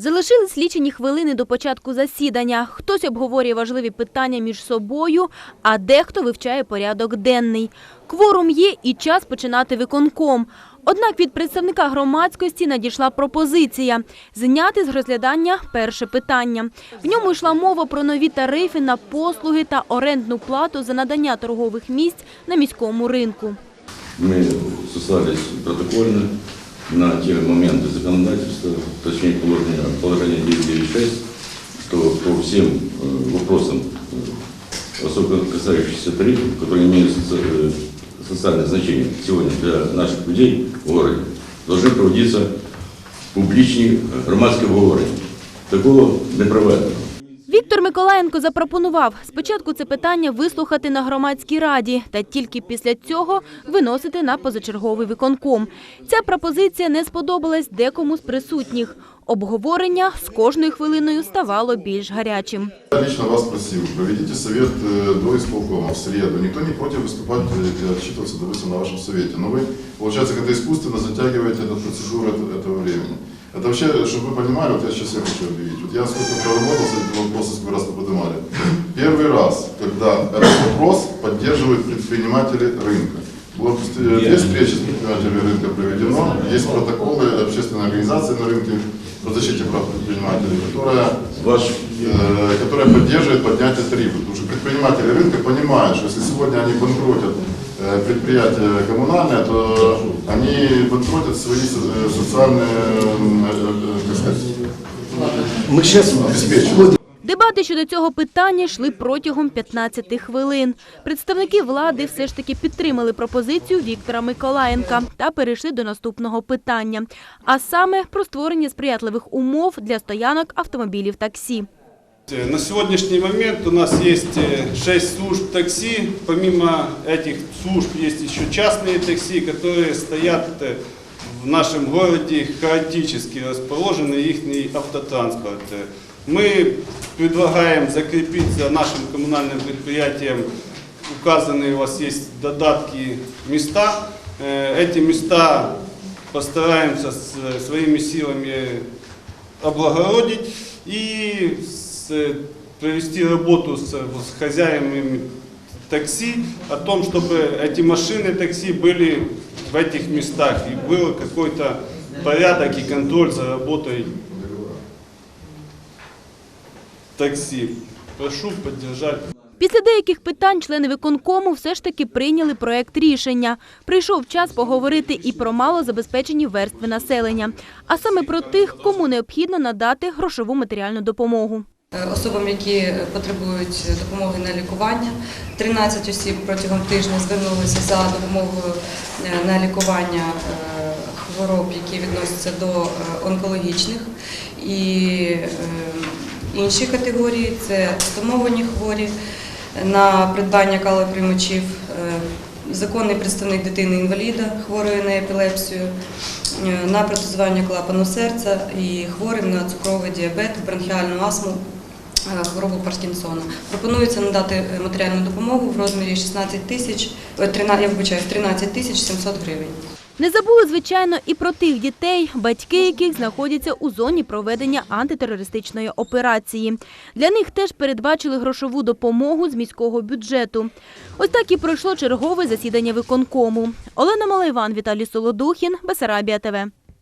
Залишились лічені хвилини до початку засідання. Хтось обговорює важливі питання між собою, а дехто вивчає порядок денний. Кворум є і час починати виконком. Однак від представника громадськості надійшла пропозиція зняти з розглядання перше питання. В ньому йшла мова про нові тарифи на послуги та орендну плату за надання торгових місць на міському ринку. Мы сослались протокольно на те моменты законодательства, точнее всем э, вопросам, э, особенно касающихся тарифов, которые имеют соци- э, социальное значение сегодня для наших людей в городе, должны проводиться публичні э, громадські обговорення. Такого не проведено. Віктор Миколаєнко запропонував спочатку це питання вислухати на громадській раді, та тільки після цього виносити на позачерговий виконком. Ця пропозиція не сподобалась декому з присутніх. Обговорення з кожною хвилиною ставало більш гарячим. Я лично вас просил, проведите совет э, до исполкома в среду. Никто не против выступать и отчитываться, допустим, на вашем совете. Но вы, получается, как-то искусственно затягиваете эту процедуру это- этого времени. Это вообще, чтобы вы понимали, вот я сейчас я хочу объявить. Вот я сколько проработал с этим вопросом, сколько раз мы поднимали. Первый раз, когда этот вопрос поддерживают предприниматели рынка. Вот э, две встречи с предпринимателями рынка проведено, есть протоколы общественной организации на рынке по защите прав предпринимателей, которая Ваш э, которая поддерживает поднятие тарифов. Потому что предприниматели рынка понимают, что если сегодня они банкротят э, предприятия коммунальные, то они банкротят свои со- э, социальные, э, э, как сказать, Мы сейчас обеспечения. Дебати щодо цього питання йшли протягом 15 хвилин. Представники влади все ж таки підтримали пропозицію Віктора Миколаєнка та перейшли до наступного питання, а саме про створення сприятливих умов для стоянок автомобілів таксі. Э, На сегодняшний момент у нас есть э, 6 служб такси. Помимо этих служб есть еще частные такси, которые стоят э, в нашем городе хаотически расположены их автотранспорт. Э, Мы предлагаем закрепить за нашим коммунальным предприятием указанные у вас есть додатки места. Э, Эти места постараемся с- своими силами облагородить и с- провести работу с хозяевами такси о том, чтобы эти машины такси были в этих местах и был какой-то порядок и контроль за работой такси. Прошу поддержать. Після деяких питань члени виконкому все ж таки прийняли проект рішення. Прийшов час поговорити і про малозабезпечені верстви населення, а саме про тих, кому необхідно надати грошову матеріальну допомогу. Е, особам, які потребують допомоги на лікування. 13 осіб протягом тижня звернулися за допомогою е, на лікування е, хвороб, які відносяться до онкологічних. І е, інші категорії це стомовані хворі на придбання калоприймачів, е, законний представник дитини-інваліда, хворої на епілепсію, е, на протезування клапану серця і хворим на цукровий діабет, бронхіальну астму, е, хворобу Паркінсона. Пропонується надати матеріальну допомогу в розмірі 16 тисяч, е, 13, я вибачаю, 13 тисяч 700 гривень. Не забули, звичайно, і про тих дітей, батьки яких знаходяться у зоні проведення антитерористичної операції. Для них теж передбачили грошову допомогу з міського бюджету. Ось так і пройшло чергове засідання виконкому. Олена Малайван, Віталій Солодухін, Бесарабія ТВ.